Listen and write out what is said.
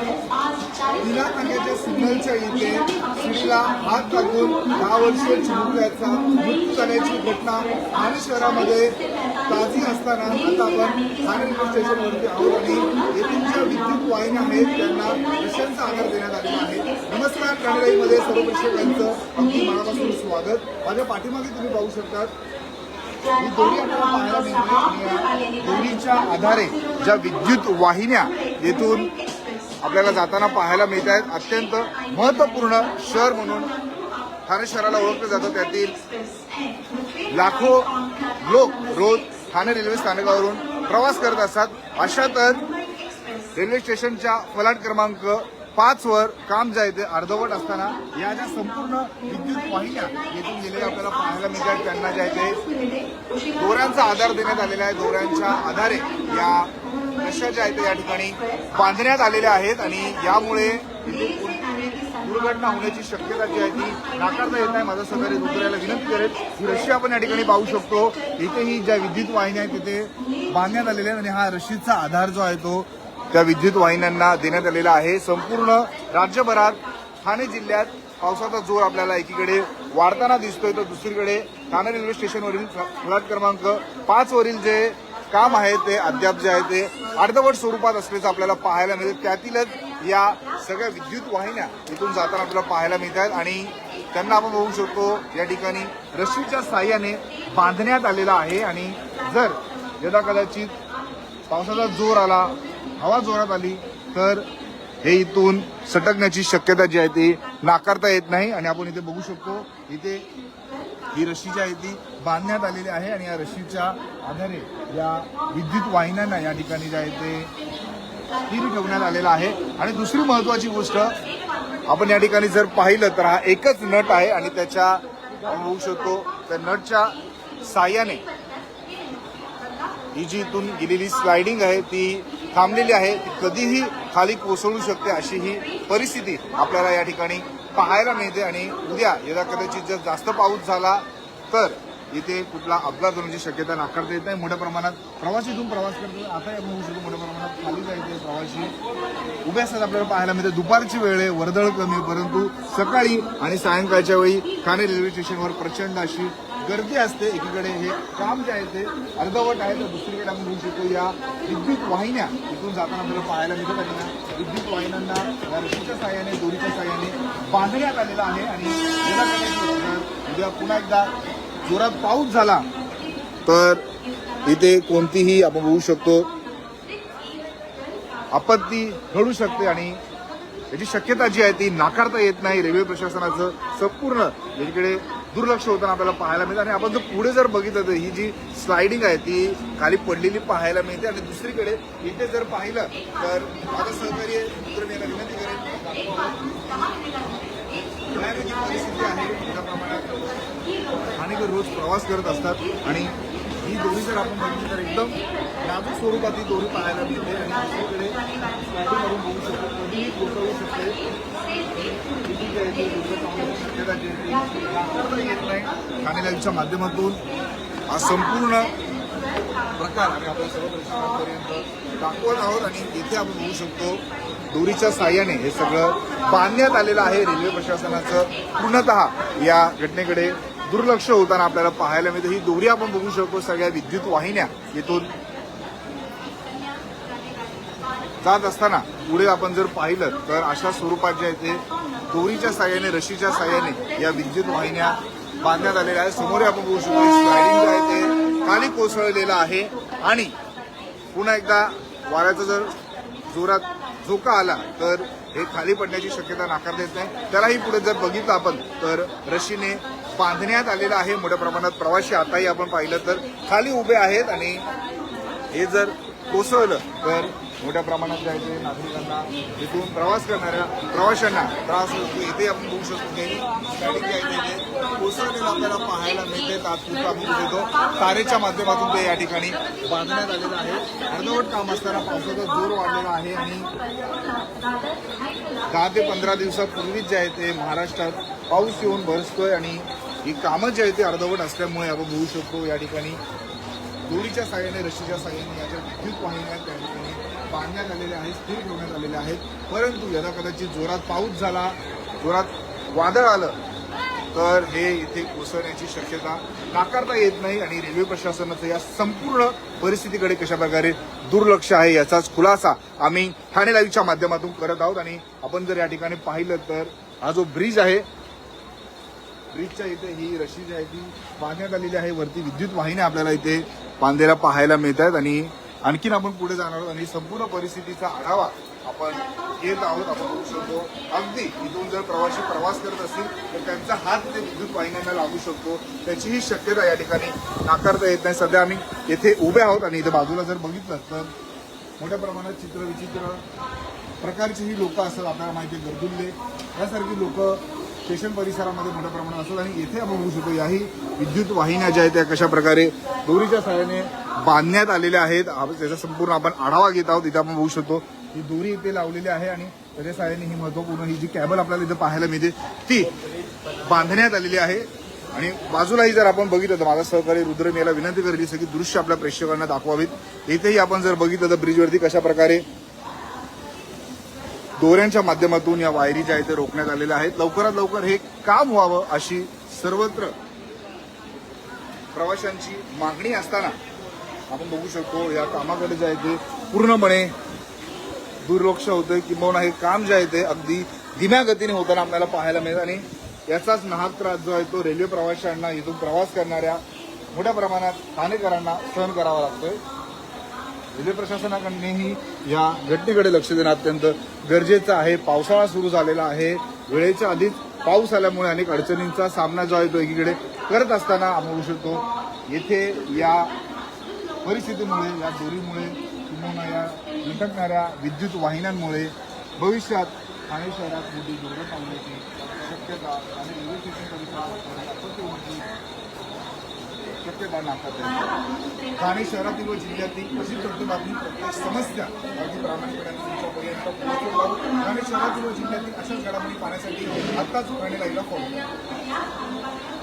दिनांक अंकाच्या सिग्नलच्या इथे शिडीला हात लागून दहा वर्ष चिमुकल्याचा मृत्यू झाल्याची घटना ठाणे शहरामध्ये ताजी असताना आता आपण ठाणे रेल्वे स्टेशनवरती आहोत आणि येथील ज्या विद्युत वाहिन्या आहेत त्यांना रशांचा आधार देण्यात आलेला आहे. नमस्कार ठाणेगाईमध्ये सर्व प्रेक्षकांचं अगदी मनापासून स्वागत. माझ्या पाठीमागे तुम्ही पाहू शकतात ही दोरी आपल्याला पाहायला मिळते दोरीच्या आधारे ज्या विद्युत वाहिन्या येथून आपल्याला जाताना पाहायला मिळत आहेत. अत्यंत महत्त्वपूर्ण शहर म्हणून ठाणे शहराला ओळखलं जातं. त्यातील लाखो लोक रोज ठाणे रेल्वे स्थानकावरून प्रवास करत असतात. अशातच रेल्वे स्टेशनच्या फलाट क्रमांक पाच वर काम ज्या येते ते अर्धवट असताना या ज्या संपूर्ण विद्युत वाहिन्या येथून गेलेल्या आपल्याला पाहायला मिळतात त्यांना जे आहे दोऱ्यांचा आधार देण्यात आलेला आहे. दोऱ्यांच्या आधारे या समस्या ज्या आहेत या ठिकाणी बांधण्यात आलेल्या आहेत आणि यामुळे दुर्घटना होण्याची शक्यता जी आहे ती नाकारता येत नाही. माझा सहकारी दुसऱ्याला विनंती करेल. ही रशी आपण या ठिकाणी पाहू शकतो. इथेही ज्या विद्युत वाहिन्या आहेत तिथे बांधण्यात आलेल्या आहेत आणि हा रशीदचा आधार जो आहे तो त्या विद्युत वाहिन्यांना देण्यात आलेला आहे. संपूर्ण राज्यभरात ठाणे जिल्ह्यात पावसाचा जोर आपल्याला एकीकडे वाढताना दिसतोय. तर दुसरीकडे ठाणे रेल्वे स्टेशनवरील फ्लॅट क्रमांक पाच वरील जे काम आहे ते अद्याप जे आहे ते अर्धवट स्वरूपात असल्याचं आपल्याला पाहायला मिळतं त्यातीलच या सगळ्या विद्युत वाहिन्या इथून जाताना आपल्याला पाहायला मिळत आहेत आणि त्यांना आपण बघू शकतो या ठिकाणी रस्सीच्या साह्याने बांधण्यात आलेला आहे आणि जर यदा कदाचित पावसाचा जोर आला हवा जोरात आली तर हे इथून सटकण्याची शक्यता जी आहे ती नाकारता येत नाही आणि आपण इथे बघू शकतो इथे ही रशी जी आहे ती बांधण्यात आलेली आहे आणि या रशीच्या आधारे या विद्युत वाहिन्यांना या ठिकाणी जे आहे ते स्थिर ठेवण्यात आलेला आहे. आणि दुसरी महत्वाची गोष्ट आपण या ठिकाणी जर पाहिलं तर हा एकच नट आहे आणि त्याच्या होऊ शकतो त्या नटच्या साह्याने ही जी इथून गेलेली स्लायडिंग आहे ती थांबलेली आहे ती कधीही खाली कोसळू शकते अशी ही परिस्थिती आपल्याला या ठिकाणी पाहायला मिळते आणि उद्या यदा कदाचित जर जास्त पाऊस झाला तर इथे कुठला अपघात होण्याची शक्यता नाकारता येत नाही. मोठ्या प्रमाणात प्रवासी इथून प्रवास करतो आता आपण होऊ शकतो मोठ्या प्रमाणात खाली जायचे प्रवासी. उभे असतात आपल्याला पाहायला मिळते. दुपारची वेळ आहे वर्दळ कमी परंतु सकाळी आणि सायंकाळच्या वेळी ठाणे रेल्वे स्टेशनवर प्रचंड अशी गर्दी असते. एकीकडे हे काम जे आहे ते अर्धवट आहे तर दुसरीकडे आपण बघू शकतो या विद्युत वाहिन्या इथून जाताना आपल्याला पाहायला मिळतात. आणि विद्युत वाहिन्यांना रशीच्या साह्याने दोरीच्या साह्याने बांधण्यात आलेला आहे आणि उद्या पुन्हा एकदा जोरात पाऊस झाला तर इथे कोणतीही आपण होऊ शकतो. आपत्ती घडू शकते आणि याची शक्यता जी आहे ती नाकारता येत नाही. रेल्वे प्रशासनाचं संपूर्ण याच्याकडे दुर्लक्ष होताना आपल्याला पाहायला मिळतं. आणि आपण जर पुढे जर बघितलं तर ही जी स्लायडिंग आहे ती खाली पडलेली पाहायला मिळते. आणि दुसरीकडे इथे जर पाहिलं तर माझं सहकारी मित्र मी विनंती करेल भयानक परिस्थिती आहे मोठ्या प्रमाणात अनेक रोज प्रवास करत असतात आणि ही दोरी जर आपण बघितली तर एकदम नाजूक स्वरूपात ही दोरी पाहायला मिळते आणि दुसरीकडे स्लायडिंग करून बघू शकतो. कधीही कोसळू शकते. किती शक्यता जी येत नाही. ठाणे लाईव्हच्या माध्यमातून हा संपूर्ण प्रकार आणि आपल्या सर्व दाखवत आहोत आणि इथे आपण बघू शकतो दोरीच्या साह्याने हे सगळं बांधण्यात आलेलं आहे रेल्वे प्रशासनाचं. पूर्णतः या घटनेकडे दुर्लक्ष होताना आपल्याला पाहायला मिळतं. ही दोरी आपण बघू शकतो सगळ्या विद्युत वाहिन्या येथून जात असताना पुढे आपण जर पाहिलं तर अशा स्वरूपात जे आहे ते दोरीच्या साह्याने रशीच्या साह्याने या विद्युत वाहिन्या बांधण्यात आलेल्या आहेत. समोर आपण बघू शकतो स्लायडिंग जे आहे ते खाली कोसळलेलं आहे आणि पुन्हा एकदा वाऱ्याचा जर जोरात झोका आला तर हे खाली पडण्याची शक्यता नाकारता येत नाही. त्यालाही पुढे जर बघितलं आपण तर रशीने बांधण्यात आलेलं आहे मोठ्या प्रमाणात प्रवासी. आताही आपण पाहिलं तर खाली उभे आहेत आणि हे जर कोसळलं तर मोठ्या प्रमाणात जे आहे ते नागरिकांना इथून प्रवास करणाऱ्या प्रवाशांना त्रास होतो. इथे आपण बघू शकतो की गाडी जी आहे ते कोसळलेलं आपल्याला पाहायला मिळते. तात्पुरतं आपण बघू तारेच्या माध्यमातून ते या ठिकाणी बांधण्यात आलेलं आहे. अर्धवट काम असताना पावसाचा जोर वाढलेला आहे आणि दहा ते पंधरा दिवसापूर्वीच जे आहे ते महाराष्ट्रात पाऊस येऊन भरसतोय आणि ही कामं जी आहे ते अर्धवट असल्यामुळे आपण बघू शकतो या ठिकाणी. दोरीच्या साह्याने रशीच्या साह्याने याच्या विद्युत वाहिन्या त्या ठिकाणी बांधण्यात आलेल्या आहेत स्थिर ठेवण्यात आलेल्या आहेत. परंतु यदा कदाचित जोरात पाऊस झाला जोरात वादळ आलं तर हे इथे कोसळण्याची शक्यता नाकारता येत नाही आणि रेल्वे प्रशासनाचं या संपूर्ण परिस्थितीकडे कशा प्रकारे दुर्लक्ष आहे याचाच खुलासा आम्ही ठाणे लाईव्हच्या माध्यमातून करत आहोत. आणि आपण जर या ठिकाणी पाहिलं तर हा जो ब्रिज आहे ब्रिजच्या इथे ही रशी जी आहे ती बांधण्यात आलेली आहे. वरती विद्युत वाहिन्या आपल्याला इथे बांधलेला पाहायला मिळत आहेत आणि आणखीन आपण पुढे जाणार आहोत आणि संपूर्ण परिस्थितीचा आढावा आपण घेत आहोत. आपण बघू शकतो अगदी इथून जर प्रवासी प्रवास करत असतील तर त्यांचा हात ते विद्युत वाहिन्यांना लागू शकतो. त्याचीही शक्यता या ठिकाणी नाकारता येत नाही. सध्या आम्ही येथे उभे आहोत आणि इथे बाजूला जर बघितलं तर मोठ्या प्रमाणात चित्र विचित्र प्रकारची ही असतात आपल्याला माहिती आहे गरजुल्ले यासारखी लोक स्टेशन परिसरामध्ये मोठ्या प्रमाणात असतात आणि येथे आपण बघू शकतो याही विद्युत वाहिन्या ज्या आहेत त्या कशा प्रकारे दोरीच्या सहाय्याने बांधण्यात आलेल्या आहेत. त्याचा संपूर्ण आपण आढावा घेत आहोत. इथे आपण बघू शकतो ही दोरी इथे लावलेली आहे आणि त्याच्या सहाय्याने ही महत्त्वपूर्ण ही जी कॅबल आपल्याला इथे पाहायला मिळते ती बांधण्यात आलेली आहे. आणि बाजूलाही जर आपण बघितलं तर माझा सहकारी रुद्र मी याला विनंती करेल सगळी दृश्य आपल्या प्रेक्षकांना दाखवावीत. इथेही आपण जर बघितलं तर ब्रिजवरती कशा प्रकारे दोऱ्यांच्या माध्यमातून या वायरी ज्या आहेत ते रोखण्यात आलेल्या आहेत. लवकरात लवकर हे काम व्हावं अशी सर्वत्र प्रवाशांची मागणी असताना आपण बघू शकतो या कामाकडे जे आहे ते पूर्णपणे दुर्लक्ष होतंय. किंबहुना हे काम जे आहे ते अगदी धीम्या गतीने होताना आपल्याला पाहायला मिळतं आणि याचाच नाहक त्रास जो आहे तो रेल्वे प्रवाशांना इथून प्रवास करणाऱ्या मोठ्या प्रमाणात ठाणेकरांना सहन करावा लागतोय. रेल्वे प्रशासनाकडनेही या घटनेकडे लक्ष देणं अत्यंत गरजेचं आहे. पावसाळा सुरू झालेला आहे. वेळेच्या आधीच पाऊस आल्यामुळे अनेक अडचणींचा सामना जो आहे तो एकीकडे करत असताना आपण होऊ शकतो येथे या परिस्थितीमुळे या दोरीमुळे किंवा या लटकणाऱ्या विद्युत वाहिन्यांमुळे भविष्यात ठाणे शहरात मोठी दुर्घटना होण्याची शक्यता आणि रेल्वे स्टेशन परिसरात आपत्ती होण्याची शक्यता ठाणे शहरातील व जिल्ह्यातील अशी प्रत्येक बातमी प्रत्येक समस्या अगदी प्रामाणिकपणे तुमच्यापर्यंत ठाणे शहरातील व जिल्ह्यातील अशाच घडामोडी पाहण्यासाठी आत्ताच ठाणे लाईव्हला फॉलो